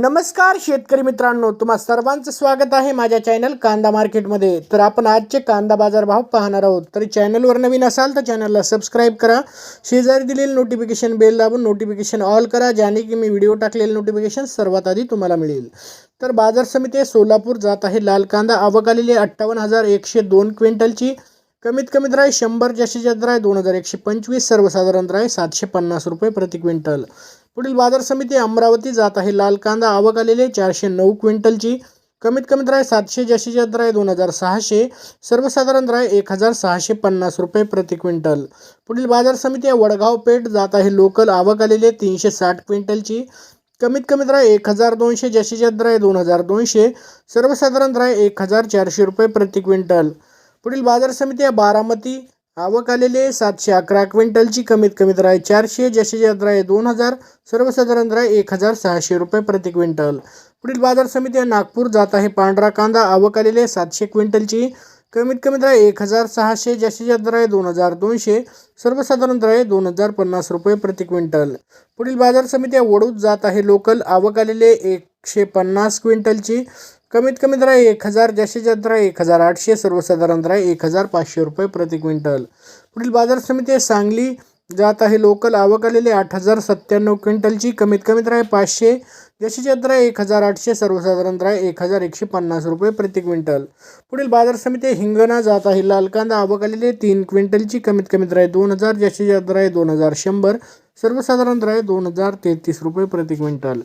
नमस्कार शेतकरी मित्रांनो तुम्हा सर्वांचं स्वागत आहे माझ्या चॅनल कांदा मार्केटमध्ये तर आपण आजचे कांदा बाजार भाव पाहणार आहोत. तरी चॅनलवर नवीन असाल तर चॅनलला सबस्क्राईब करा. शेजारी दिलेलं नोटिफिकेशन बेल दाबून नोटिफिकेशन ऑल करा ज्याने की मी व्हिडिओ टाकलेलं नोटिफिकेशन सर्वात आधी तुम्हाला मिळेल. तर बाजार समिती सोलापूर जात आहे लाल कांदा. आवक आलेली अठ्ठावन्न हजार एकशे दोन क्विंटलची. कमीत कमी दर आहे शंभर जास्तीत जास्त दर आहे दोन हजार एकशे पंचवीस सर्वसाधारण दर आहे सातशे पन्नास रुपये प्रति क्विंटल. पुढील बाजार समिती अमरावती जात आहे. लाल कांदा आवक आलेले आहे. चारशे नऊ क्विंटलची. कमीत कमी द्राय सातशे जास्तीच्या जास्त दोन हजार सहाशे. सर्वसाधारण दर एक हजार सहाशे पन्नास रुपये प्रति क्विंटल. पुढील बाजार समिती वडगाव पेठ जात आहे. लोकल आवक आलेले तीनशे साठ क्विंटलची. कमीत कमी द्राय एक हजार दोनशे जास्तीच्या जास्त दोन हजार दोनशे. सर्वसाधारण दर एक हजार चारशे रुपये प्रति क्विंटल. पुढील बाजार समिती बारामती. आवक आलेले सातशे अकरा क्विंटलची कमीत कमी दर आहे. चारशे जास्तीत जास्त दर आहे दोन हजार सर्वसाधारण दर आहे एक हजार सहाशे रुपये प्रति क्विंटल. पुढील बाजार समिती नागपूर जात आहे. पांढरा कांदा आवक आलेले आहे. सातशे क्विंटलची कमीत कमी दर आहे. एक हजार सहाशे जास्तीत जास्त दर आहे दोन हजार दोनशे सर्वसाधारण दर आहे दोन हजार पन्नास रुपये प्रति क्विंटल. पुढील बाजार समिती वडूत जात आहे. लोकल आवक आलेले एकशे पन्नास क्विंटलची कमीत कमी दर एक हजार जास्तीत जास्त दर आहे एक हजार आठशे सर्वसाधारण दर एक हजार पाचशे रुपये प्रति क्विंटल. पुढील बाजार समिती आहे सांगली जात आहे लोकल आवक आलेली आठ हजार सत्त्याण्णव क्विंटलची कमीत कमी दर आहे पाचशे जशी जत्रा एक हजार आठशे सर्वसाधारण दर एक हजार एकशे पन्नास रुपये प्रति क्विंटल. पुढील बाजार समिती हिंगणा जात आहे लाल कांदा आवक आलेली तीन क्विंटलची कमीत कमी दर आहे दोन हजार जास्तीत जास्त दर आहे दोन हजार शंभर सर्वसाधारण दर आहे दोन हजार तेहतीस रुपये प्रति क्विंटल.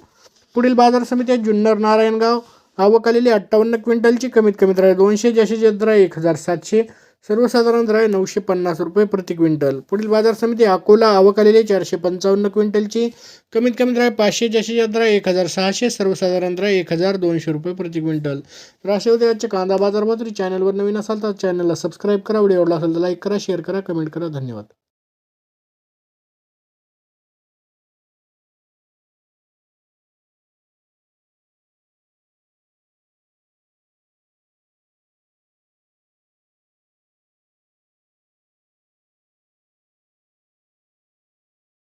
पुढील बाजार समिती आहे जुन्नर नारायणगाव आवक आलेली अठ्ठावन्न क्विंटलची कमीत कमी दर आहे दोनशे जास्तीत जास्त दर आहे एक हजार सातशे सर्वसाधारण दर आहे नऊशे पन्नास रुपये प्रति क्विंटल. पुढील बाजार समिती अकोला आवक आलेली चारशे पंचावन्न क्विंटलची कमीत कमी दर आहे पाचशे जास्तीत जास्त दर आहे एक हजार सहाशे सर्वसाधारण दर आहे एक हजार दोनशे रुपये प्रति क्विंटल. तर असे होते आजचे कांदा बाजार मात्र तरी चॅनलवर नवीन असाल तर चॅनलला सबस्क्राईब करा व्हिडिओ आवडला असेल तर लाईक करा शेअर करा कमेंट करा. धन्यवाद.